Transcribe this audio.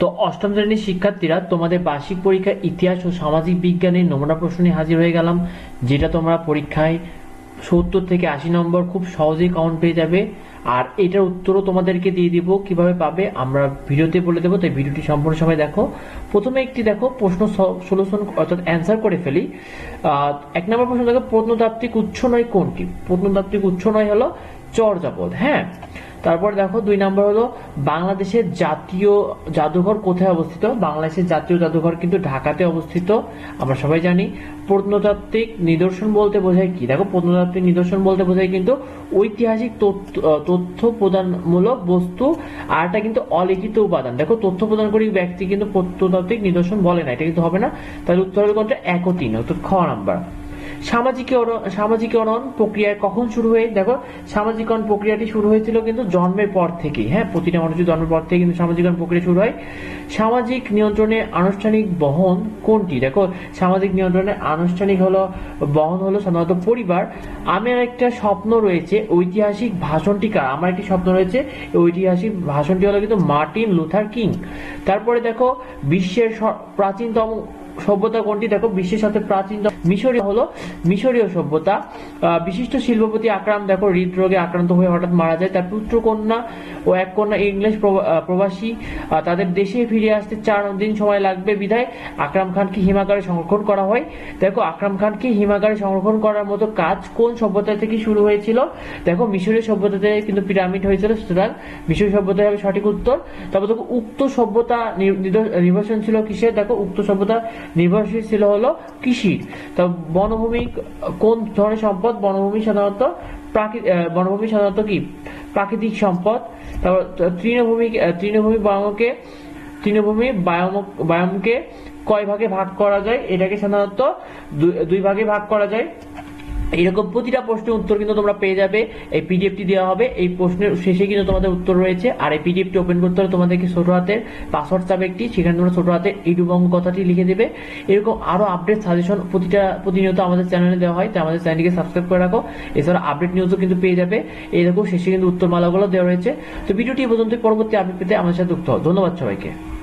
তো অষ্টম শ্রেণির শিক্ষার্থীরা তোমাদের বার্ষিক পরীক্ষা ইতিহাস ও সামাজিক বিজ্ঞানের নমুনা প্রশ্ন হাজির হয়ে গেলাম, যেটা তোমরা পরীক্ষায় সত্তর থেকে আশি নম্বর খুব সহজেই কাউন্ট পেয়ে যাবে। আর এটার উত্তরও তোমাদেরকে দিয়ে দিব, কীভাবে পাবে আমরা ভিডিওতে বলে দেবো, তাই ভিডিওটি সম্পূর্ণ সময় দেখো। প্রথমে একটি দেখো, প্রশ্ন সলিউশন অর্থাৎ অ্যান্সার করে ফেলি। এক নম্বর প্রশ্ন দেখো, প্রত্নতাত্ত্বিক উৎস নয় কোনটি? প্রত্নতাত্ত্বিক উৎস নয় হলো চর্যাপদ হ্যাঁ? তারপর দেখো দুই নম্বর হলো বাংলাদেশের জাতীয় জাদুঘর কোথায় অবস্থিত? বাংলাদেশের জাতীয় জাদুঘর কিন্তু ঢাকাতে অবস্থিত। আমরা সবাই জানি প্রত্নতাত্ত্বিক নিদর্শন বলতে বোঝায় কি? দেখো প্রত্নতাত্ত্বিক নিদর্শন বলতে বোঝায় কিন্তু ঐতিহাসিক তথ্য প্রদানমূলক বস্তু আর এটা কিন্তু অলিখিত উপাদান। দেখো তথ্য প্রদান করি ব্যক্তি কিন্তু প্রত্নতাত্ত্বিক নিদর্শন বলে না, এটা কিন্তু হবে না। তাহলে উত্তর হবে কোনটা এক ও তিন, অর্থাৎ খ নাম্বার। সামাজিকীকরণ সামাজিকরণ প্রক্রিয়া কখন শুরু হয়ে, দেখো সামাজিকরণ প্রক্রিয়াটি শুরু হয়েছিল কিন্তু জন্মের পর থেকেই হ্যাঁ প্রতিটা মানুষের জন্মের পর থেকে কিন্তু সামাজিকরণ প্রক্রিয়া শুরু হয়। সামাজিক নিয়ন্ত্রণে আনুষ্ঠানিক বহন কোনটি? দেখো, সামাজিক নিয়ন্ত্রণে আনুষ্ঠানিক হলো, বহন হলো সাধারণত পরিবার। আমার একটা স্বপ্ন রয়েছে, ঐতিহাসিক ভাষণটি কার? আমার একটি স্বপ্ন রয়েছে, ঐতিহাসিক ভাষণটি হলো কিন্তু মার্টিন লুথার কিং। তারপরে দেখো, বিশ্বের প্রাচীনতম সভ্যতা কোনটি দেখো, বিশ্বের সাথে প্রাচীন মিশরীয় হলো মিশরীয় সভ্যতা। বিশিষ্ট শিল্পপতি আকরাম দেখো, হৃদরোগে আক্রান্ত হয়ে হঠাৎ মারা যায়। তার পুত্র কন্যা ও এক কন্যা ইংলিশ প্রবাসী তাদের দেশে ফিরে আসতে চার দিন সময় লাগবে। বিধায় আকরাম খানকে হিমাগারে সংরক্ষণ করা হয়। দেখো, আকরাম খানকে হিমাগারে সংরক্ষণ করার মতো কাজ কোন সভ্যতা থেকে শুরু হয়েছিল? দেখো, মিশরীয় সভ্যতাতে কিন্তু পিরামিড হয়েছিল। সুতরাং মিশরীয় সভ্যতা হবে সঠিক উত্তর। তারপর দেখো, উক্ত সভ্যতা নির- নির- ছিল কিসের? দেখো, উক্ত সভ্যতা নির্ভরশীল ছিল হলো কৃষি। তা বনভূমি, কোন ধরনের সম্পদ? বনভূমি সাধারণত বনভূমি সাধারণত কি? প্রাকৃতিক সম্পদ। তারপর তৃণভূমি তৃণভূমি বায়ুকে তৃণভূমি বায়াম বায়ামকে কয় ভাগে ভাগ করা যায়? এটাকে সাধারণত দুই ভাগে ভাগ করা যায়। এরকম প্রতিটা প্রশ্নের উত্তর কিন্তু তোমরা পেয়ে যাবে। এই পিডিএফটি দেওয়া হবে। এই প্রশ্নের শেষে কিন্তু তোমাদের উত্তর রয়েছে। আর এই পিডিএফটি ওপেন করতে হলে তোমাদেরকে ছোট হাতের পাসওয়ার্ড চাবে একটি সেখানে তোমরা ছোট হাতে ইউটিউব অঙ্ক কথাটি লিখে দেবে। এরকম আরও আপডেট সাজেশন প্রতিটা প্রতিনিয়ত আমাদের চ্যানেলে দেওয়া হয়, তাই আমাদের চ্যানেলকে সাবস্ক্রাইব করে রাখো। এছাড়া আপডেট নিউজও কিন্তু পেয়ে যাবে। এরকম শেষে কিন্তু উত্তরমালাগুলো দেওয়া রয়েছে। তো ভিডিওটি পর্যন্ত পরবর্তী আপডেট পেতে আমাদের সাথে যুক্ত হও। ধন্যবাদ সবাইকে।